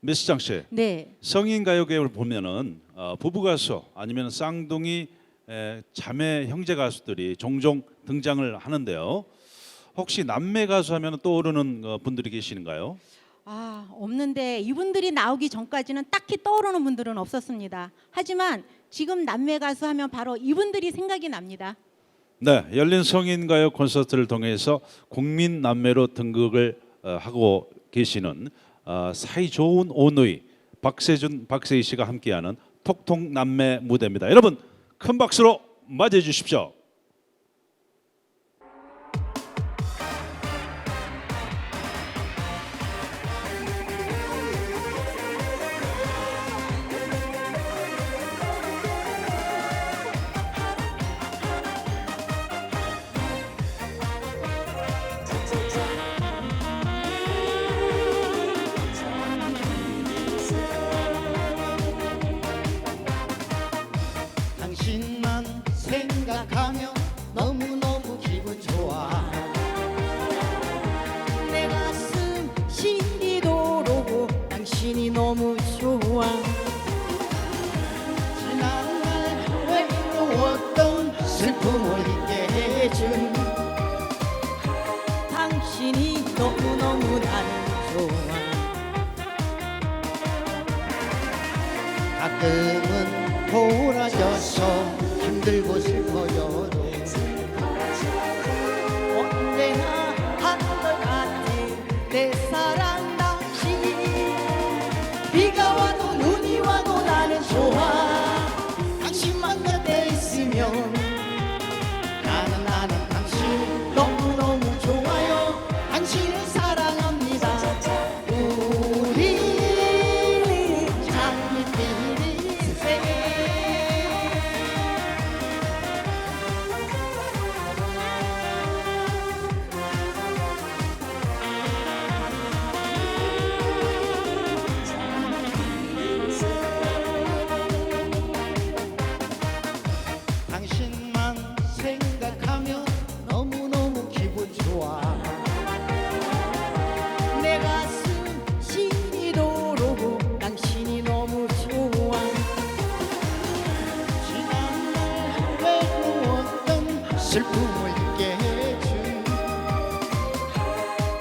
미스장 씨, 네. 성인 가요계를 보면은 어, 부부 가수 아니면 쌍둥이 에, 자매 형제 가수들이 종종 등장을 하는데요. 혹시 남매 가수 하면 떠오르는 어, 분들이 계시는가요? 아, 없는데 이분들이 나오기 전까지는 딱히 떠오르는 분들은 없었습니다. 하지만 지금 남매 가수 하면 바로 이분들이 생각이 납니다. 네, 열린 성인 가요 콘서트를 통해서 국민 남매로 등극을 어, 하고 계시는 어, 사이 좋은 오누이 박세준, 박세희 씨가 함께하는 톡톡 남매 무대입니다. 여러분 큰 박수로 맞이해 주십시오. 좋아. 지난 날 외로웠던 슬픔을 잊게 해준 당신이 너무너무 나는 좋아. 가끔은 돌아져서 힘들고 슬퍼져도 언제나 한것 같은 내 사랑 당신만 생각하면 너무너무 기분 좋아. 내 가슴 신기도록 당신이 너무 좋아. 지난날 외로웠던 슬픔을 잊게 해준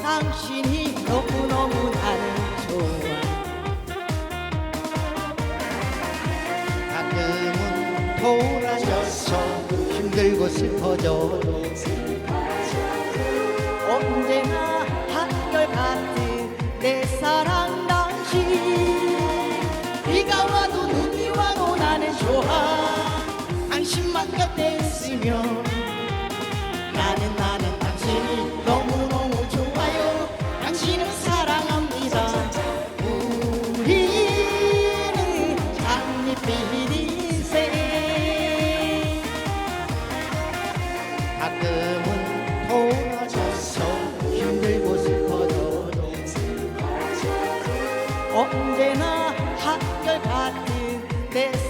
당신이 너무너무 나는 좋아. 가끔은 힘 들고 슬퍼져도 언제나 한결같은 내 사랑 당신. 비가 와도 눈이 와도 나는 좋아. 당신만 곁에 있으면 언